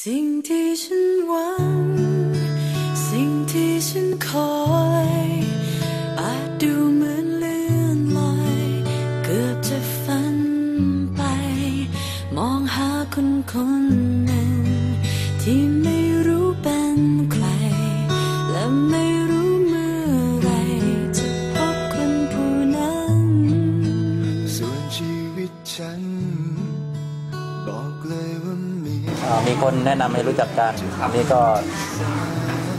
สิ่งที่ฉันหวัง สิ่งที่ฉันคอยอาจดูเหมือนเลื่อนลอย เกือบจะฝันไป มองหาคนคนหนึ่งที่ไม่ มีคนแนะนำให้รู้จักกันนี่ก็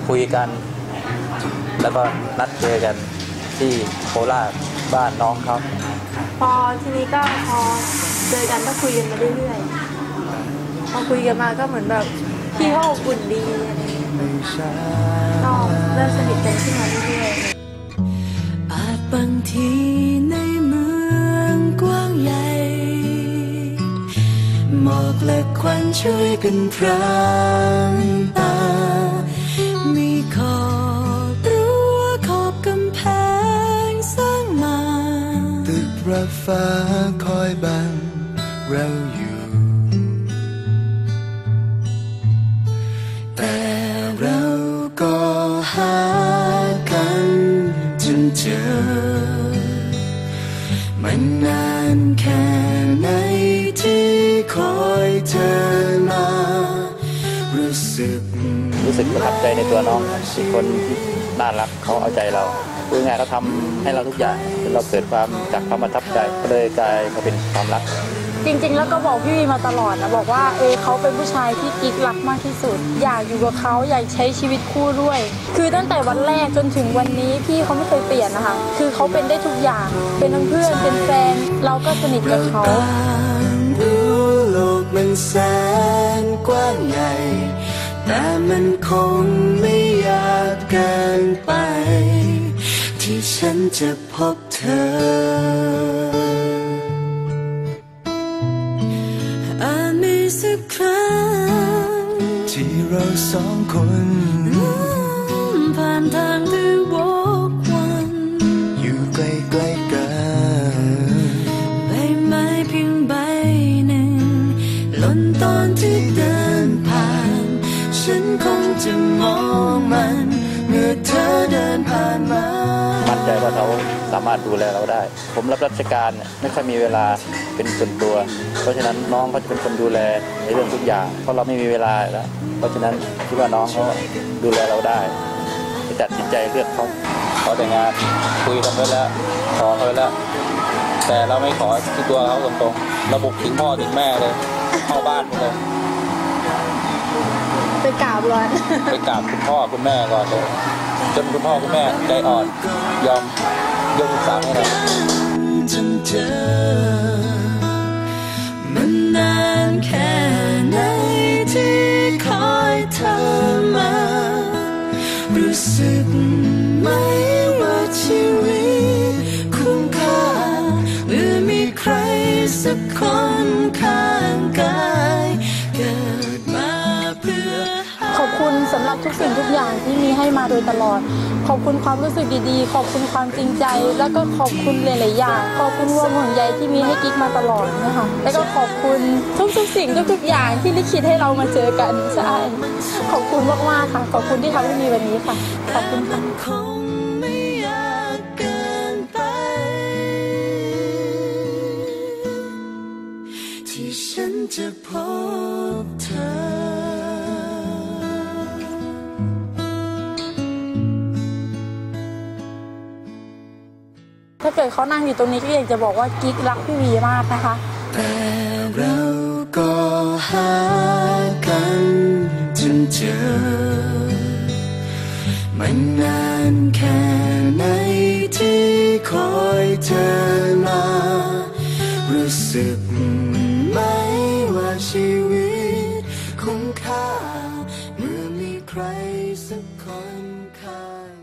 คุยกัน แล้วก็นัดเจอกันที่โคราชบ้านน้องเขาพอทีนี้ก็พอเจอกันก็คุยกันมาเรื่อยๆพอคุยกันมาก็เหมือนแบบพี่เขาอบอุ่นดีอะไรอย่างเงี้ยไม่ใช่ก็เริ่มสนิทกันขึ้นมาเรื่อยอาจบางที หมอกและควันช่วยกันพรางตา มีขอบรั้วขอบกำแพงสร้างมา ตึกระฟ้าคอยบังเราอยู่ แต่เราก็หากันจนเจอ มันนานแค่ คอยเธอมารู้สึกรู้สึกประทับใจในตัวน้องครับเป็นคนที่น่ารักเขาเอาใจเราพูดง่ายๆเขาทำให้เราทุกอย่างจนเราเกิดความจากความประทับใจก็เลยกลายมาเป็นความรักๆจริงๆ แล้วก็บอกพี่วีมาตลอดนะบอกว่าเออเขาเป็นผู้ชายที่กิ๊กรักมากที่สุด อยากอยู่กับเขาอยากใช้ชีวิตคู่ด้วย คือตั้งแต่วันแรกจนถึงวันนี้พี่เขาไม่เคยเปลี่ยนนะคะ คือเขาเป็นได้ทุกอย่าง เป็นทั้งเพื่อนเป็นแฟนเราก็สนิทกับเขาต่างรู้ โลกมันแสนกว้างใหญ่ แต่มันคงไม่ยากเกินไป ที่ฉันจะพบเธออาจมีสักครั้งที่เราสองคนผ่านทาง ล่นตอนที่เดินผ่าน ฉันคงจะมองมัน เมื่อเธอเดินผ่านมา มั่นใจว่าเขาสามารถดูแลเราได้ ผมรับราชการเนี่ยไม่ค่อยมีเวลาเป็นส่วนตัว เพราะฉะนั้นน้องเขาจะเป็นคนดูแลในเรื่องทุกอย่าง เพราะเราไม่มีเวลาแล้ว เพราะฉะนั้นคิดว่าน้องเขาดูแลเราได้ตัดสินใจเลือกเขาขอแต่งงานคุยกันไว้แล้วขอเขาไว้แล้ว แต่เราไม่ขอที่ตัวเขาตรงๆระบุกถึงพ่อถึงแม่เลย เข้าบ้านไปเลย ไปกราบร้อน ไปกราบคุณพ่อคุณแม่ก่อนเลยจนคุณพ่อคุณแม่ใจอ่อนยอมยกลูกสาวให้เราจนเจอมันนานแค่ไหนที่คอยเธอมารู้สึกไหมว่าชีวิตคุ้มค่าเมื่อมีใครสักคนข้าง กายเกิดมาเพื่อ ขอบคุณสำหรับทุกสิ่งทุกอย่างที่มีให้มาโดยตลอด ขอบคุณความรู้สึกดีๆ ขอบคุณความจริงใจ แล้วก็ขอบคุณหลายๆอย่าง ขอบคุณความห่วงใยที่มีให้กิ๊กมาตลอดนะคะแล้วก็ขอบคุณทุกๆสิ่งทุกๆอย่างที่ลิขิตให้เรามาเจอกันใช่ขอบคุณมากๆค่ะ ขอบคุณที่ทำให้มีวันนี้ค่ะ ขอบคุณค่ะ คง จะพบเธอถ้าเกิดเขานั่งอยู่ตรงนี้ก็อยากจะบอกว่ากิ๊กรักพี่วีมากนะคะ แต่เราก็หากันจนเจอ มันนานแค่ไหนที่คอยเธอมา รู้สึก เมื่อมีใครสักคนข้าง